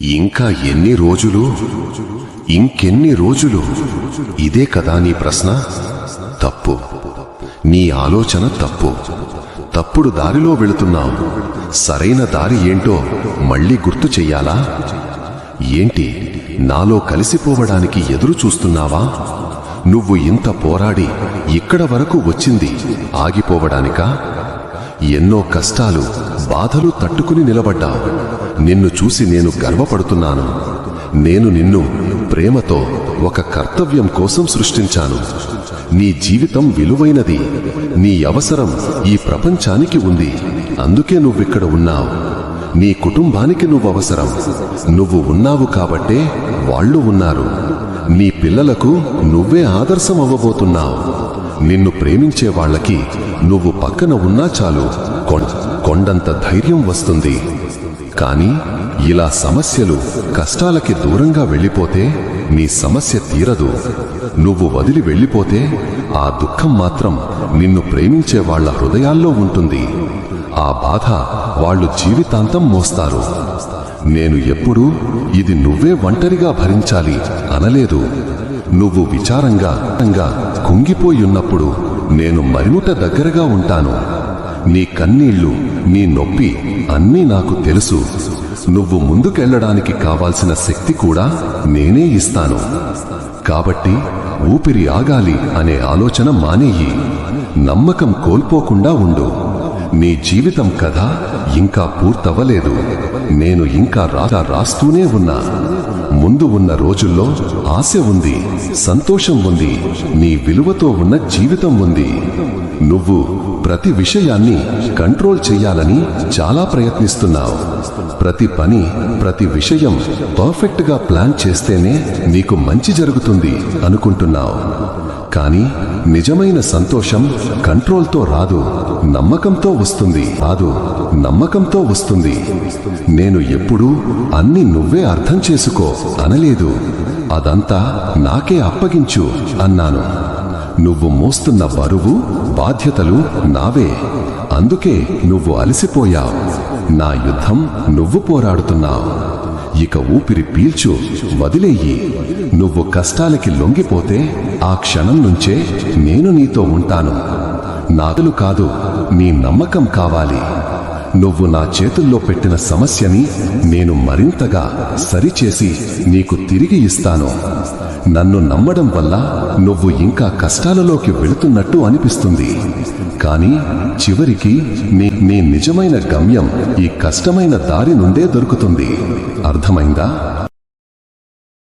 ఇంకా ఎన్ని రోజులు? ఇంకెన్ని రోజులు? ఇదే కదా నీ ప్రశ్న? తప్పు. నీ ఆలోచన తప్పు. తప్పుడు దారిలో వెళుతున్నావు. సరైన దారి ఏంటో మళ్ళీ గుర్తు చెయ్యాలా? ఏంటి నాలో కలిసిపోవడానికి ఎదురు చూస్తున్నావా? నువ్వు ఇంత పోరాడి ఇక్కడ వరకు వచ్చింది ఆగిపోవడానికా? ఎన్నో కష్టాలు బాధలు తట్టుకుని నిలబడ్డావు. నిన్ను చూసి నేను గర్వపడుతున్నాను. నేను నిన్ను ప్రేమతో ఒక కర్తవ్యం కోసం సృష్టించాను. నీ జీవితం విలువైనది. నీ అవసరం ఈ ప్రపంచానికి ఉంది. అందుకే నువ్విక్కడ ఉన్నావు. నీ కుటుంబానికి నువ్వు అవసరం. నువ్వు ఉన్నావు కాబట్టే వాళ్ళు ఉన్నారు. నీ పిల్లలకు నువ్వే ఆదర్శం అవ్వబోతున్నావు. నిన్ను ప్రేమించే వాళ్ళకి నువ్వు పక్కన ఉన్నా చాలు. కొండంత ధైర్యం వస్తుంది. కానీ ఇలా సమస్యలు కష్టాలకి దూరంగా వెళ్ళిపోతే నీ సమస్య తీరదు. నువ్వు వదిలి వెళ్ళిపోతే ఆ దుఃఖం మాత్రం నిన్ను ప్రేమించే వాళ్ళ హృదయాల్లో ఉంటుంది. ఆ బాధ వాళ్ళు జీవితాంతం మోస్తారు. నేను ఎప్పుడూ ఇది నువ్వే ఒంటరిగా భరించాలి అనలేదు. నువ్వు విచారంగా గా కుంగిపోయున్నప్పుడు నేను మరిముట దగ్గరగా ఉంటాను. నీ కన్నీళ్ళు నీ నొప్పి అన్నీ నాకు తెలుసు. నువ్వు ముందుకెళ్ళడానికి కావాల్సిన శక్తి కూడా నేనే ఇస్తాను. కాబట్టి ఊపిరి ఆగాలి అనే ఆలోచన మానేయి. నమ్మకం కోల్పోకుండా ఉండు. నీ జీవితం కథ ఇంకా పూర్తవ్వలేదు. నేను ఇంకా రాగా రాస్తూనే ఉన్నా. ముందు ఉన్న రోజుల్లో ఆశ ఉంది సంతోషం ఉంది నీ విలువతో ఉన్న జీవితం ఉంది. నువ్వు ప్రతి విషయాన్ని కంట్రోల్ చేయాలని చాలా ప్రయత్నిస్తున్నావు. ప్రతి పని ప్రతి విషయం పర్ఫెక్ట్గా ప్లాన్ చేస్తేనే నీకు మంచి జరుగుతుంది అనుకుంటున్నావు. కానీ నిజమైన సంతోషం కంట్రోల్తో రాదు నమ్మకంతో వస్తుంది. రాదు నమ్మకంతో వస్తుంది. నేను ఎప్పుడూ అన్ని నువ్వే అర్థం చేసుకో అనలేదు. అదంతా నాకే అప్పగించు అన్నాను. నువ్వు మోస్తున్న బరువు బాధ్యతలు నావే. అందుకే నువ్వు అలసిపోయావు. నా యుద్ధం నువ్వు పోరాడుతున్నావు. ఇక ఊపిరి పీల్చు వదిలేయి. నువ్వు కష్టాలకి లొంగిపోతే ఆ క్షణం నుంచే నేను నీతో ఉంటాను. నాదులు కాదు నీ నమ్మకం కావాలి. నువ్వు నా చేతుల్లో పెట్టిన సమస్యని నేను మరింతగా సరిచేసి నీకు తిరిగి ఇస్తాను. నన్ను నమ్మడం వల్ల నువ్వు ఇంకా కష్టాలలోకి వెళుతున్నట్టు అనిపిస్తుంది. కానీ చివరికి నీ నీ నిజమైన గమ్యం ఈ కష్టమైన దారి నుండే దొరుకుతుంది. అర్థమైందా?